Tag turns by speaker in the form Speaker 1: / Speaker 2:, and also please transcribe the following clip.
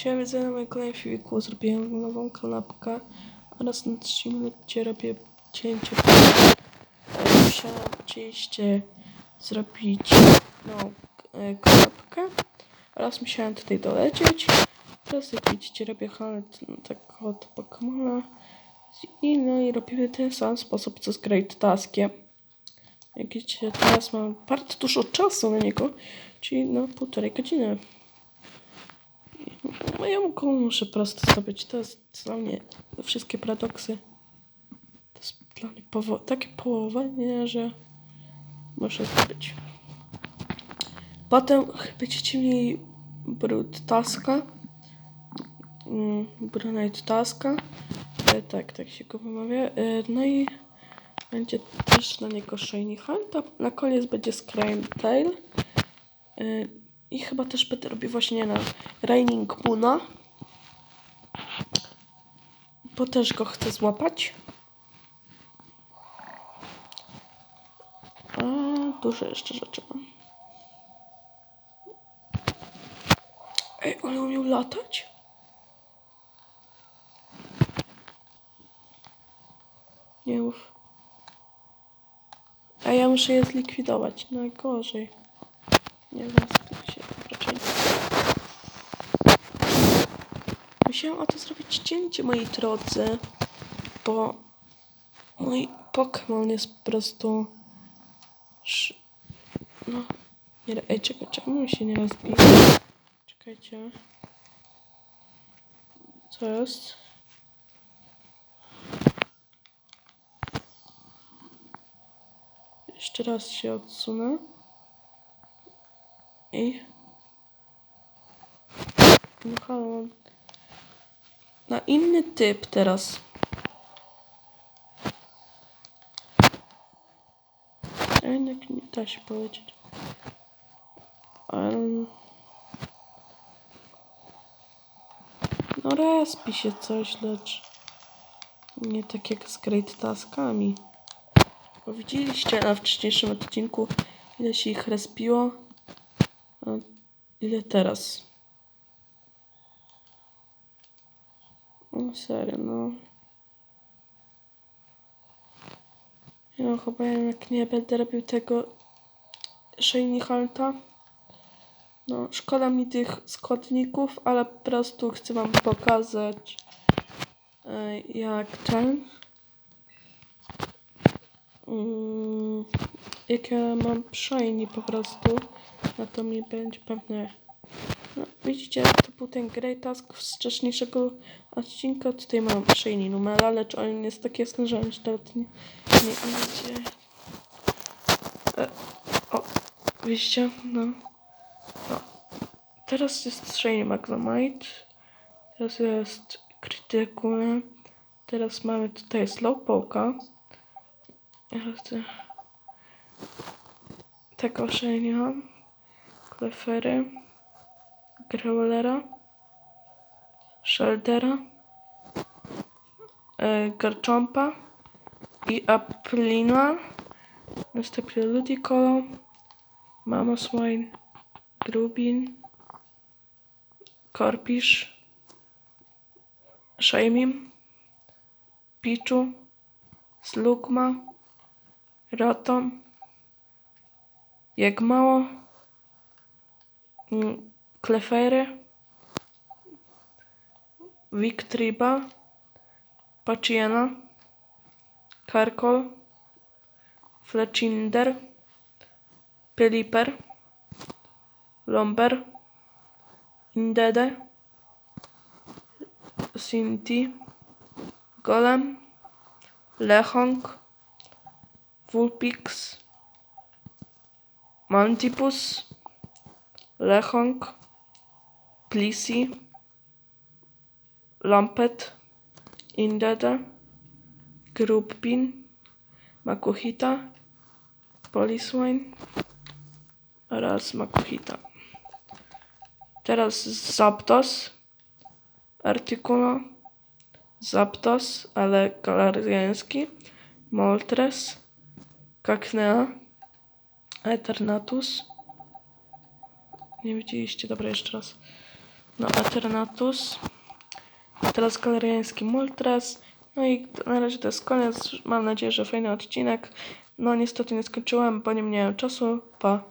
Speaker 1: Dzisiaj widzę na moim kolejnym filmiku zrobiłem nową kanapkę oraz na 3 minucie robię cięcie. Musiałam oczywiście zrobić no, kanapkę oraz musiałem tutaj dolecieć. Teraz jak widzicie robię hunt no, tak od Pokemona i no i robimy ten sam sposób co z Great Taskiem. Jak widzicie teraz mam bardzo dużo czasu na niego, czyli no półtorej godziny. No ja mu muszę prosto zdobyć. To jest dla mnie wszystkie paradoksy. To jest dla mnie powo- takie połowanie, że muszę zdobyć. Potem będziecie mieli brud taska. Mm, brunette taska. E, tak, tak się go wymawia. E, no i będzie też na niego shiny hunt. a Na koniec będzie screen tail. E, i chyba też będę robił właśnie na Raining Moona. Bo też go chcę złapać. A dużo jeszcze rzeczy mam. Ej, ale umiał latać? Nie mów. A ja muszę je zlikwidować. Najgorzej. Nie wiem, co się raczej. Musiałam o to zrobić cięcie, moi drodzy, bo mój Pokémon jest po prostu. No. Nie, ej, czekaj, czemu się nie rozbije? Czekajcie. Co jest? Jeszcze raz się odsunę. I... No halo, na inny typ teraz. Jednak nie da się powiedzieć. Ale... No respi się coś, lecz nie tak jak z Great Taskami. Bo widzieliście na wcześniejszym odcinku, ile się ich respiło, a ile teraz. Serio, no. Ja chyba jednak nie będę robił tego Shiny Hunta. No, szkoda mi tych składników, ale po prostu chcę wam pokazać jak ten mm, jak ja mam shiny po prostu no to mi będzie pewnie no, widzicie, to był ten Great Task z wcześniejszego odcinka. Tutaj mam Shiny Numera, lecz on jest tak jasny, że on się nawet nie, nie idzie. E, o, widzicie? No. no. Teraz jest Shiny Magnemite. Teraz jest Critical. Teraz mamy tutaj Slowpoke'a. Teraz te- Tego mam. Klefery. Growlera, Sheldera, e, Garchompa i Aplina. Następnie Ludicolo, Mamoswine, Grubin, Korpisz, Shaimim, Pichu, Slugma, Rotom, Jagmało, Klefery, Victriba, Paciena, Karkol, Fletchinder, Peliper, Lomber, Indede, Sinti, Golem, Lechong, Vulpix, Mantipus, Lechong, Plisi, Lampet, Indeda, Grubpin, Makuhita, Poliswine oraz Makuhita. Teraz Zapdos, Articuno, Zapdos, ale galariański, Moltres, Kaknea, Eternatus. Nie widzieliście, dobra, jeszcze raz. No Eternatus. Teraz galeriański Moltres. No i na razie to jest koniec. Mam nadzieję, że fajny odcinek. No niestety nie skończyłam, bo nie miałem czasu. Pa.